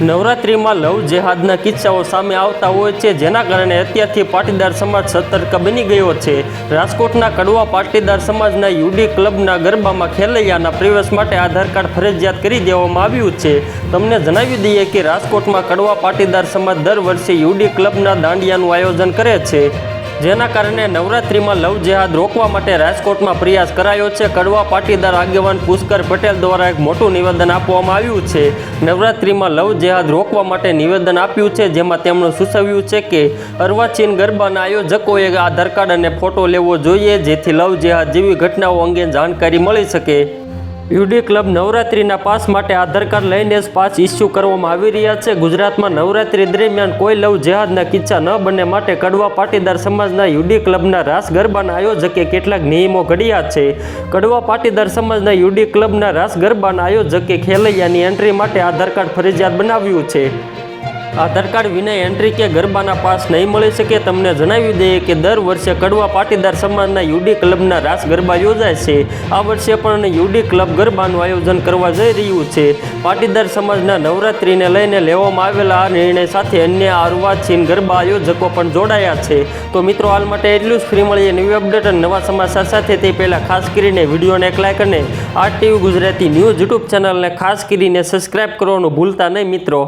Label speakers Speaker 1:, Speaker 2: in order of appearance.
Speaker 1: નવરાત્રિમાં લવ જેહાદના કિસ્સાઓ સામે આવતા હોય છે, જેના કારણે અત્યારથી પાટીદાર સમાજ સતર્ક બની ગયો છે. રાજકોટના કડવા પાટીદાર સમાજના યુડી ક્લબના ગરબામાં ખેલૈયાના પ્રવેશ માટે આધાર કાર્ડ ફરજિયાત કરી દેવામાં આવ્યું છે. તમને જણાવી દઈએ કે રાજકોટમાં કડવા પાટીદાર સમાજ દર વર્ષે યુડી ક્લબના દાંડિયાનું આયોજન કરે છે. જેના કારણે નવરાત્રિમાં લવ જેહાદ રોકવા માટે રાજકોટમાં પ્રયાસ કરાયો છે. કડવા પાટીદાર આગેવાન પુષ્કર પટેલ દ્વારા એક મોટું નિવેદન આપવામાં આવ્યું છે. નવરાત્રિમાં લવ જેહાદ રોકવા માટે નિવેદન આપ્યું છે, જેમાં તેમણે સૂચવ્યું છે કે અર્વાચીન ગરબાના આયોજકોએ આધાર કાર્ડ અને ફોટો લેવો જોઈએ, જેથી લવ જેહાદ જેવી ઘટનાઓ અંગે જાણકારી મળી શકે. યુડી ક્લબ નવરાત્રિના પાસ માટે આધાર કાર્ડ લઈને જ પાસ ઇસ્યુ કરવામાં આવી રહ્યા છે. ગુજરાતમાં નવરાત્રિ દરમિયાન કોઈ લવ જેહાદના કિસ્સા ન બને માટે કડવા પાટીદાર સમાજના યુડી ક્લબના રાસ ગરબાના આયોજકે કેટલાક નિયમો ઘડ્યા છે. કડવા પાટીદાર સમાજના યુડી ક્લબના રાસ ગરબાના આયોજકે ખેલૈયાની એન્ટ્રી માટે આધાર કાર્ડ ફરજિયાત બનાવ્યું છે. આધાર કાર્ડ વિના એન્ટ્રી કે ગરબાના પાસ નહીં મળી શકે. તમને જણાવી દઈએ કે દર વર્ષે કડવા પાટીદાર સમાજના યુડી ક્લબના રાસ ગરબા યોજાય છે. આ વર્ષે પણ યુડી ક્લબ ગરબાનું આયોજન કરવા જઈ રહ્યું છે. પાટીદાર સમાજના નવરાત્રિને લઈને લેવામાં આવેલા આ નિર્ણય સાથે અન્ય અર્વાચીન ગરબા આયોજકો પણ જોડાયા છે. તો મિત્રો, હાલ માટે એટલું જ. ફ્રી મળીએ ન્યૂ અપડેટ અને નવા સમાચાર સાથે. તે પહેલાં ખાસ કરીને વિડીયોને એક લાઇક અને આ ટીવી ગુજરાતી ન્યૂઝ યુટ્યુબ ચેનલને ખાસ કરીને સબસ્ક્રાઈબ કરવાનું ભૂલતા નહીં મિત્રો.